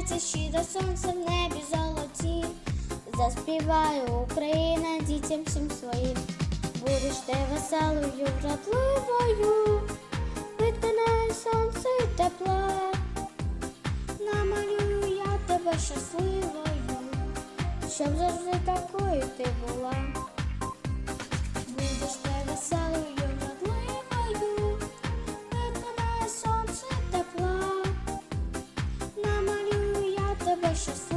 до сонця в небі золоті. Заспіваю Україна дітям всім своїм. Будеш ти веселою, вродливою, витине сонце й тепло. Намалюю я тебе щасливою, щоб завжди такою ти була. Beijos!